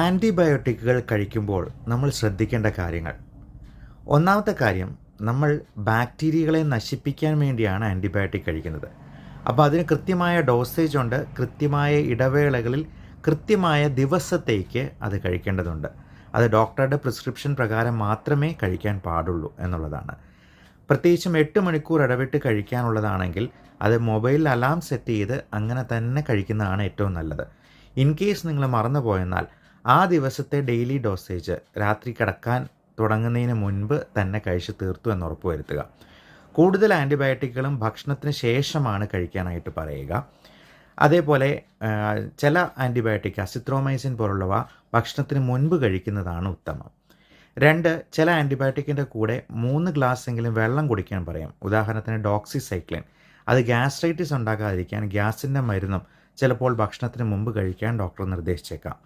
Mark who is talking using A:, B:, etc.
A: ആന്റിബയോട്ടിക്കുകൾ കഴിക്കുമ്പോൾ നമ്മൾ ശ്രദ്ധിക്കേണ്ട കാര്യങ്ങൾ. ഒന്നാമത്തെ കാര്യം നമ്മൾ ബാക്ടീരിയകളെ നശിപ്പിക്കാൻ വേണ്ടിയാണ് ആന്റിബയോട്ടിക് കഴിക്കുന്നത്. അപ്പോൾ അതിന് കൃത്യമായ ഡോസേജ് ഉണ്ട് കൃത്യമായ ഇടവേളകളിൽ കൃത്യമായ ദിവസത്തേക്ക് അത് കഴിക്കേണ്ടതുണ്ട്. അത് ഡോക്ടറുടെ പ്രിസ്ക്രിപ്ഷൻ പ്രകാരം മാത്രമേ കഴിക്കാൻ പാടുള്ളൂ എന്നുള്ളതാണ്. പ്രത്യേകിച്ചും എട്ട് മണിക്കൂർ ഇടവിട്ട് കഴിക്കാനുള്ളതാണെങ്കിൽ അത് മൊബൈലിൽ അലാം സെറ്റ് ചെയ്ത് അങ്ങനെ തന്നെ കഴിക്കുന്നതാണ് ഏറ്റവും നല്ലത്. ഇൻ കേസ് നിങ്ങൾ മറന്നു പോയെന്നാൽ ആ ദിവസത്തെ ഡെയിലി ഡോസേജ് രാത്രി കിടക്കാൻ തുടങ്ങുന്നതിന് മുൻപ് തന്നെ കഴിച്ച് തീർത്തു എന്ന് ഉറപ്പുവരുത്തുക കൂടുതൽ ആന്റിബയോട്ടിക്കുകളും ഭക്ഷണത്തിന് ശേഷമാണ് കഴിക്കാനായിട്ട് പറയുക. അതേപോലെ ചില ആന്റിബയോട്ടിക് അസിത്രോമൈസിൻ പോലുള്ളവ ഭക്ഷണത്തിന് മുൻപ് കഴിക്കുന്നതാണ് ഉത്തമം. രണ്ട് ചില ആന്റിബയോട്ടിക്കിന്റെ കൂടെ മൂന്ന് ഗ്ലാസ് എങ്കിലും വെള്ളം കുടിക്കാൻ പറയാം. ഉദാഹരണത്തിന് ഡോക്സിസൈക്ലിൻ അത് ഗ്യാസ്ട്രൈറ്റിസ് ഉണ്ടാകാതിരിക്കാൻ ഗ്യാസിന്റെ മരുന്നും ചിലപ്പോൾ ഭക്ഷണത്തിന് മുമ്പ് കഴിക്കാൻ ഡോക്ടർ നിർദ്ദേശിച്ചേക്കാം.